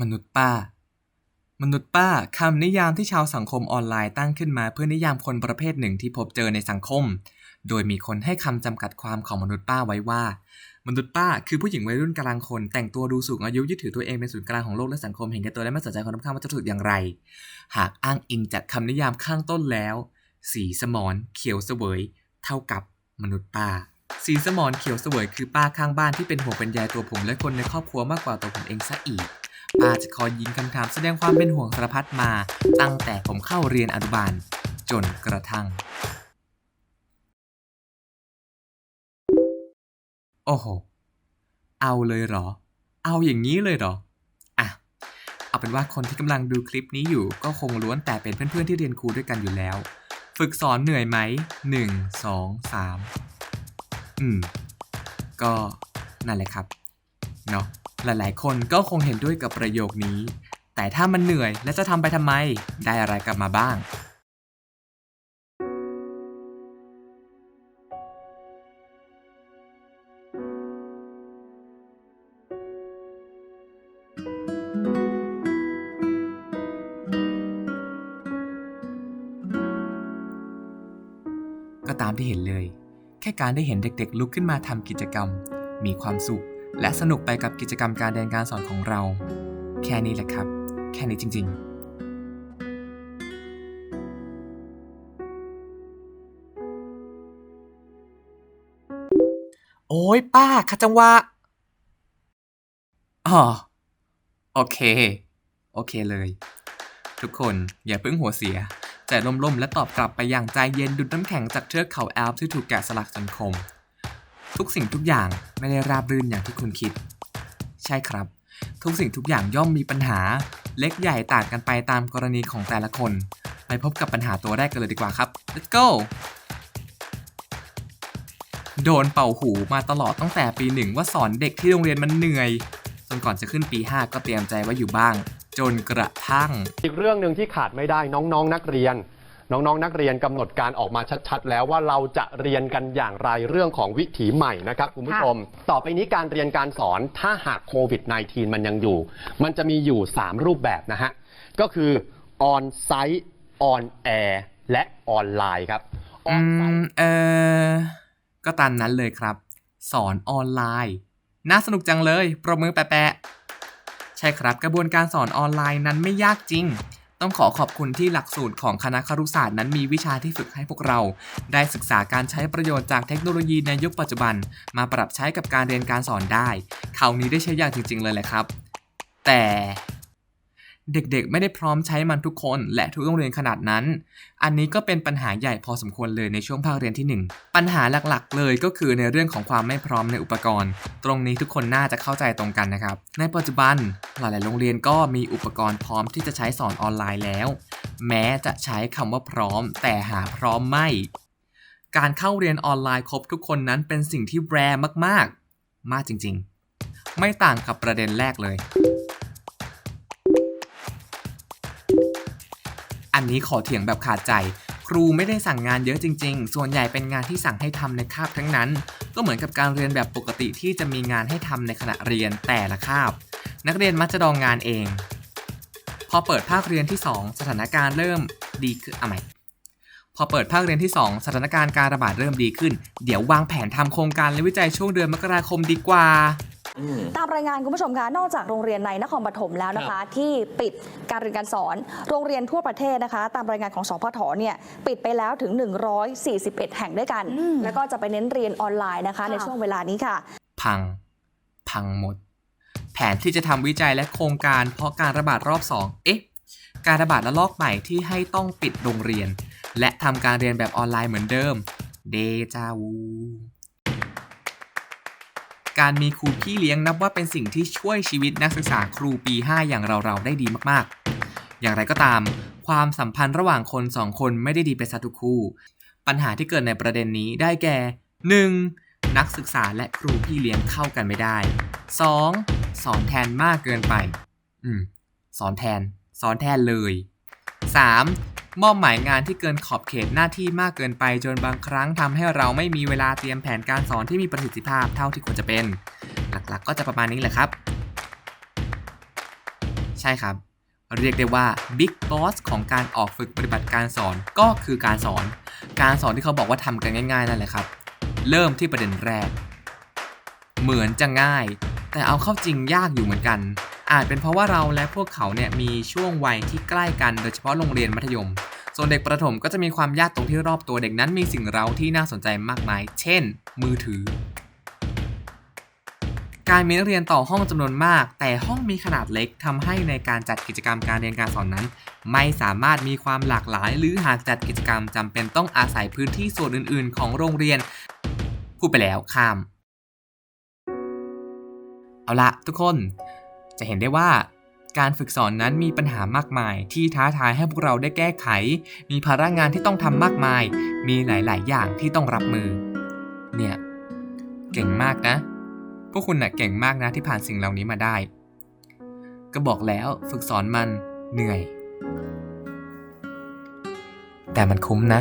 มนุษย์ป้า มนุษย์ป้าคำนิยามที่ชาวสังคมออนไลน์ตั้งขึ้นมาเพื่อนิยามคนประเภทหนึ่งที่พบเจอในสังคม โดยมีคนให้คำจำกัดความของมนุษย์ป้าไว้ว่า มนุษย์ป้าคือผู้หญิงวัยรุ่นกลางคน แต่งตัวดูสูงอายุยึดถือตัวเองเป็นศูนย์กลางของโลกและสังคมเห็นแก่ตัวและไม่สนใจคนรอบข้างว่าจะถูกอย่างไร หากอ้างอิงจากคำนิยามข้างต้นแล้ว สีสมอนเขียวเสวย เท่ากับมนุษย์ป้าสีสมอนเขียวเสวยคือป้าข้างบ้านที่เป็นห่วงเป็นใยตัวผมและคนในครอบครัวมากกว่าตัวผมเองซะอีก ป้าจะคอยยิงคำถามแสดงความเป็นห่วงสารพัดมา ตั้งแต่ผมเข้าเรียนอนุบาล จนกระทั่ง โอ้โห เอาเลยเหรอ เอาอย่างนี้เลยเหรอ อะ เอาเป็นว่าคนที่กำลังดูคลิปนี้อยู่ ก็คงล้วนแต่เป็นเพื่อนๆที่เรียนครูด้วยกันอยู่แล้ว ฝึกสอนเหนื่อยไหมหนึ่งสองสามอืม ก็นั่นแหละครับ เนาะ หลายๆ คนก็คงเห็นด้วยกับประโยคนี้ แต่ถ้ามันเหนื่อยและจะทำไปทำไม ได้อะไรกลับมาบ้าง ก็ตามที่เห็นเลย แค่การได้เห็นเด็กๆ ลุกขึ้นมาทำกิจกรรม มีความสุข และสนุกไปกับกิจกรรมการเรียนการสอนของเรา แค่นี้แหละครับ แค่นี้จริง ๆโอ้ยป้าคาจังวะอ๋อโอเค โอเคเลย ทุกคนอย่าเพิ่งหัวเสียใจล่มๆและตอบกลับไปอย่างใจเย็นดุดน้ำแข็งจากเทือกเขาแอลป์ที่ถูกแกะสลักจนคม ทุกสิ่งทุกอย่างไม่ได้ราบรื่นอย่างที่คุณคิด ใช่ครับ ทุกสิ่งทุกอย่างย่อมมีปัญหา เล็กใหญ่ต่างกันไปตามกรณีของแต่ละคน ไปพบกับปัญหาตัวแรกกันเลยดีกว่าครับ let's go โดนเป่าหูมาตลอดตั้งแต่ปีหนึ่งว่าสอนเด็กที่โรงเรียนมันเหนื่อยจนก่อนจะขึ้นปี 5 ก็เตรียมใจไว้อยู่บ้าง จนกระทั่ง อีกเรื่องหนึ่งที่ขาดไม่ได้น้องๆนักเรียน น้องๆ นักเรียนกำหนดการออกมาชัด ๆ แล้วว่าเราจะเรียนกันอย่างไรเรื่องของวิถีใหม่นะครับคุณผู้ชม ต่อไปนี้การเรียนการสอนถ้าหากโควิด -19 มันยังอยู่ มันจะมีอยู่ 3 รูปแบบนะฮะ ก็คือออนไซต์ออนแอร์และออนไลน์ครับออือนไซมต์เออก็ตามนั้นเลยครับ สอนออนไลน์ น่าสนุกจังเลยปรบมือแปะๆใช่ครับกระบวนการสอนออนไลน์นั้นไม่ยากจริง ต้องขอขอบคุณที่หลักสูตรของคณะครุศาสตร์นั้นมีวิชาที่ฝึกให้พวกเรา ได้ศึกษาการใช้ประโยชน์จากเทคโนโลยีในยุคปัจจุบัน มาปรับใช้กับการเรียนการสอนได้ คราวนี้ได้ใช้อย่างจริงๆเลยแหละครับ แต่ เด็กๆ ไม่ได้พร้อมใช้มันทุกคน และทุกโรงเรียนขนาดนั้น อันนี้ก็เป็นปัญหาใหญ่พอสมควรเลยในช่วงภาคเรียนที่ 1 ปัญหาหลักๆ เลยก็คือในเรื่องของความไม่พร้อมในอุปกรณ์ ตรงนี้ทุกคนน่าจะเข้าใจตรงกันนะครับ ในปัจจุบันหลายๆ โรงเรียนก็มีอุปกรณ์พร้อมที่จะใช้สอนออนไลน์แล้ว แม้จะใช้คำว่าพร้อม แต่หาพร้อมไม่ การเข้าเรียนออนไลน์ครบทุกคนนั้นเป็นสิ่งที่แรมากๆ มากจริงๆ ไม่ต่างกับประเด็นแรกเลย อันนี้ขอเถียงแบบขาดใจ ครูไม่ได้สั่งงานเยอะจริง ๆ ส่วนใหญ่เป็นงานที่สั่งให้ทำในคาบทั้งนั้น ก็เหมือนกับการเรียนแบบปกติที่จะมีงานให้ทำในขณะเรียนแต่ละคาบ นักเรียนมักจะดองงานเอง พอเปิดภาคเรียนที่ 2 สถานการณ์เริ่มดีขึ้นอะใหมพอเปิดภาคเรียนที่ 2 สถานการณ์การระบาดเริ่มดีขึ้น เดี๋ยววางแผนทำโครงการและวิจัยช่วงเดือนมกราคมดีกว่า ตามรายงานคุณผู้ชมคะนอกจากโรงเรียนในนครปฐมแล้วนะคะ ที่ปิดการเรียนการสอน โรงเรียนทั่วประเทศนะคะ ตามรายงานของสพทเนี่ยปิดไปแล้วถึง 141 แห่งด้วยกัน แล้วก็จะไปเน้นเรียนออนไลน์นะคะ ในช่วงเวลานี้ค่ะ พัง พังหมด แผนที่จะทำวิจัยและโครงการเพราะการระบาดรอบ 2 เอ๊ะ การระบาดระลอกใหม่ที่ให้ต้องปิดโรงเรียน และทำการเรียนแบบออนไลน์เหมือนเดิม เดจาวู การมีครูพี่เลี้ยงนับว่าเป็นสิ่งที่ช่วยชีวิตนักศึกษาครูปี 5 อย่างเราๆได้ดีมากๆ อย่างไรก็ตาม ความสัมพันธ์ระหว่างคนสองคนไม่ได้ดีไปซะทุกคู่ ปัญหาที่เกิดในประเด็นนี้ได้แก่ 1. นักศึกษาและครูพี่เลี้ยงเข้ากันไม่ได้ 2. สอนแทนมากเกินไป อืม สอนแทน สอนแทนเลย 3. มอบหมายงานที่เกินขอบเขตหน้าที่มากเกินไปจนบางครั้งทำให้เราไม่มีเวลาเตรียมแผนการสอนที่มีประสิทธิภาพเท่าที่ควรจะเป็น หลักๆ ก็จะประมาณนี้แหละครับ ใช่ครับ เรียกได้ว่าบิ๊กบอสของการออกฝึกปฏิบัติการสอนก็คือการสอน การสอนที่เขาบอกว่าทำกันง่ายๆนั่นแหละครับ เริ่มที่ประเด็นแรก เหมือนจะง่าย แต่เอาเข้าจริงยากอยู่เหมือนกัน อาจเป็นเพราะว่าเราและพวกเขาเนี่ยมีช่วงวัยที่ใกล้กันโดยเฉพาะโรงเรียนมัธยม ส่วนเด็กประถมก็จะมีความยากตรงที่รอบตัวเด็กนั้นมีสิ่งเร้าที่น่าสนใจมากมาย เช่น มือถือ การมีนักเรียนต่อห้องจำนวนมาก แต่ห้องมีขนาดเล็กทำให้ในการจัดกิจกรรมการเรียนการสอนนั้น ไม่สามารถมีความหลากหลาย หรือหากจัดกิจกรรมจำเป็นต้องอาศัยพื้นที่ส่วนอื่น ๆ ของโรงเรียน พูดไปแล้วข้าม เอาละทุกคน จะเห็นได้ว่าการฝึกสอนนั้นมีปัญหามากมาย ที่ท้าทายให้พวกเราได้แก้ไข มีภาระงานที่ต้องทำมากมาย มีหลาย ๆ อย่างที่ต้องรับมือ เนี่ย เก่งมากนะ พวกคุณน่ะเก่งมากนะที่ผ่านสิ่งเหล่านี้มาได้ ก็บอกแล้วฝึกสอนมันเหนื่อย แต่มันคุ้มนะ